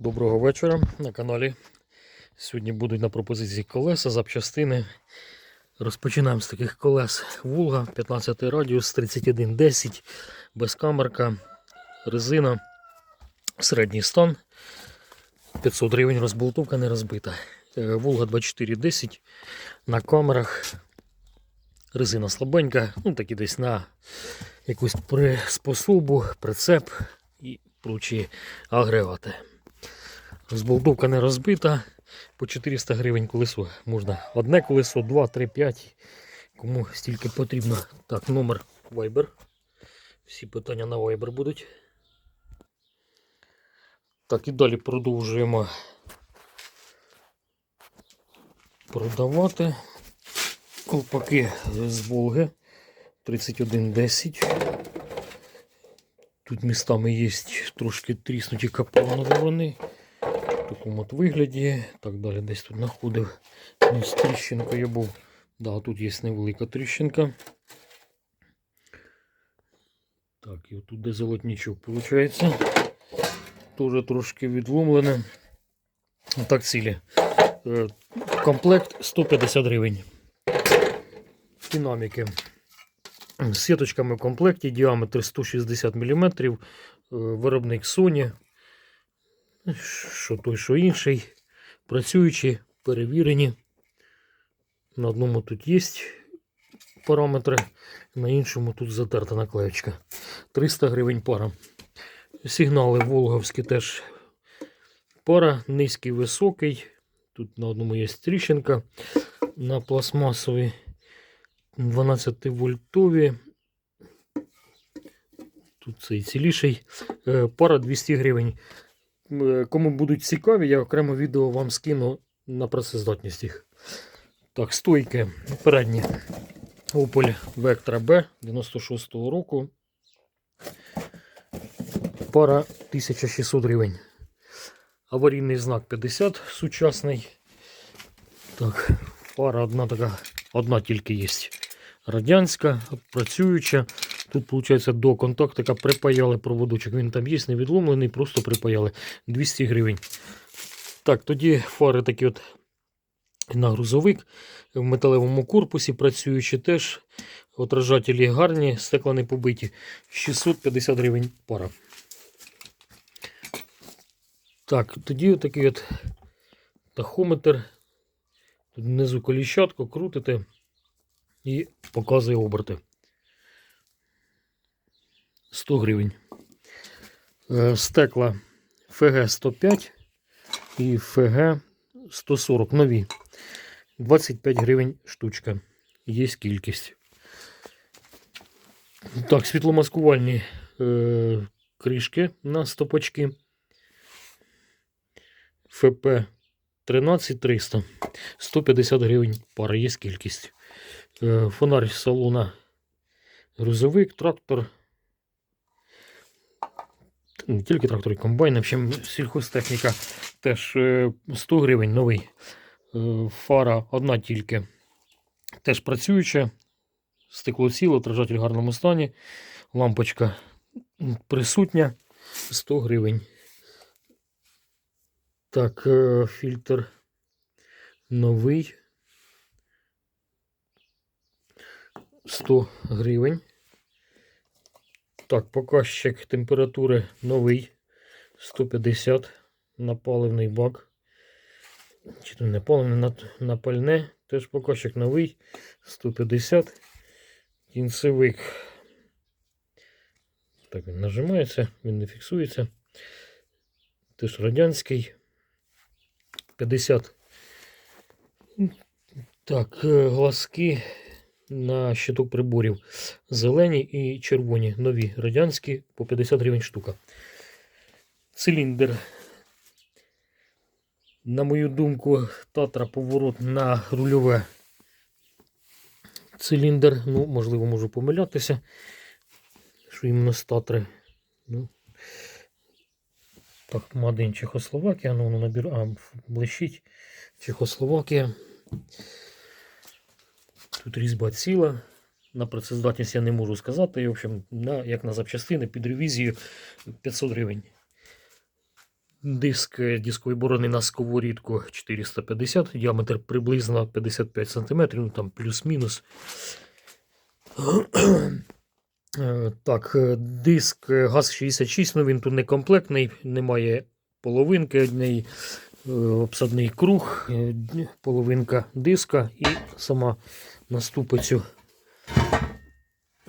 Доброго вечора на каналі. Сьогодні будуть на пропозиції колеса, запчастини. Розпочинаємо з таких колес Вулга, 15 радіус, 3110, безкамерка, резина, середній стан. 500 гривень розболтовка не розбита. Е, Вулга 2410 на камерах. Резина слабенька, ну такі десь на якусь приспособу, прицеп і прочі агрегати. Зболтовка не розбита. По 400 гривень колесо. Можна одне колесо, 2, 3, 5. Кому стільки потрібно. Так, номер Viber. Всі питання на Viber будуть. Так, і далі продовжуємо продавати. Колпаки з Волги 3110. Тут містами є трошки тріснуті капланові вони. Такому от вигляді. Так далі десь тут знаходив. Ось тріщинка я був. Да, тут є невелика тріщинка. Так, і отут де золотничок виходить. Теж трошки відломлене. Так цілі. Е, Комплект 150 гривень. Динаміки. З сіточками в комплекті, діаметр 160 мм, е, виробник Sony, що той, що інший. Працюючі, перевірені. На одному тут є параметри, на іншому тут затерта наклеєчка. 300 гривень пара. Сигнали Волговські теж пара, низький, високий. Тут на одному є тріщинка, на пластмасовій 12 вольтові. Тут цей ціліший. Е, Пара 200 гривень. Е, Кому будуть цікаві, я окремо відео вам скину на працездатність їх. Так, стойки передні. Opel Vectra B 96-го року. Пара 1600 гривень. Аварійний знак 50 сучасний. Так, пара одна така, одна тільки є. Радянська, працююча. Тут, виходить, до контактика припаяли проводочок. Він там є, не відломлений, просто припаяли 200 гривень. Так, тоді фари такі от на грузовик в металевому корпусі працюючі теж. Отражателі гарні, стекла не побиті. 650 гривень пара. Так, тоді такий от тахометр. Тут внизу коліщатку крутите і показує оберти. 100 гривень. Е, Стекла ФГ 105 і ФГ 140 нові. 25 гривень штучка. Є кількість. Так, світломаскувальні е, кришки на стопочки. ФП 13300. 150 гривень пара, є кількість. Е, фонарь салона грузовик, трактор. Не тільки трактор і комбайн, в общем, сільхозтехніка теж е, 100 гривень новий. Е, Фара одна тільки. Теж працююча. Стекло ціле, отражатель в гарному стані. Лампочка присутня 100 гривень. Так, е, фільтр новий. 100 гривень. Так, показчик температури новий 150 на паливний бак. Чи то не паливне, на, пальне. Теж показчик новий 150. Кінцевик. Так, він нажимається, він не фіксується. Теж радянський. 50. Так, е, глазки на щиток приборів. Зелені і червоні, нові радянські по 50 гривень штука. Циліндр. На мою думку, татра поворот на рульове. Циліндр, ну, можливо, можу помилятися, що іменно з татри. Ну, так, Мадин Чехословакія, ну, набір, а, блищить Чехословакія. Тут різьба ціла. На працездатність я не можу сказати. І, в общем, на, як на запчастини під ревізію 500 гривень. Диск е, дискової борони на сковорідку 450, діаметр приблизно 55 см, ну там плюс-мінус. Е, Так, е, диск е, ГАЗ-66, ну він тут не комплектний, немає половинки однієї, обсадний круг, половинка диска і сама на ступицю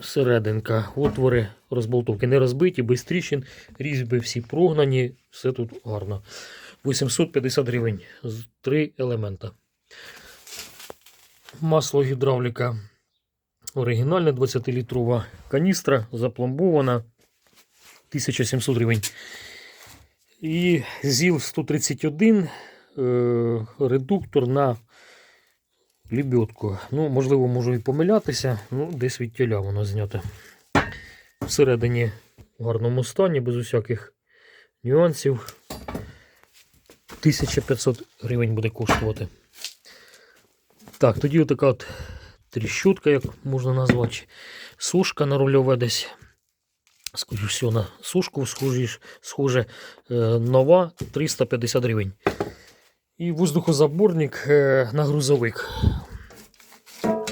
серединка. Отвори розболтовки не розбиті, без тріщин, різьби всі прогнані, все тут гарно. 850 гривень з три елемента. Масло гідравліка оригінальне 20-літрова каністра, запломбована 1700 гривень. І ЗІЛ 131 е, редуктор на лебедку. Ну, можливо, можу і помилятися, ну, десь від тіля воно знято. Всередині в гарному стані, без усяких нюансів. 1500 гривень буде коштувати. Так, тоді отака от тріщотка, як можна назвати. Сушка на рульове десь. Скоріше всього, на сушку схоже. Е, нова 350 гривень. І воздухозаборник е, на грузовик.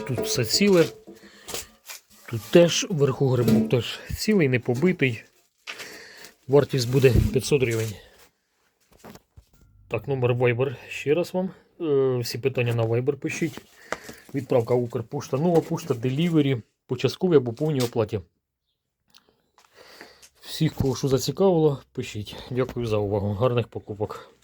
Тут все ціле. Тут теж вверху грибок теж цілий, не побитий. Вартість буде 500 гривень. Так, номер Viber ще раз вам. Е, всі питання на Viber пишіть. Відправка Укрпошта, нова пошта, делівері, по частковій або повній оплаті. Всіх, кого що зацікавило, пишіть. Дякую за увагу. Гарних покупок.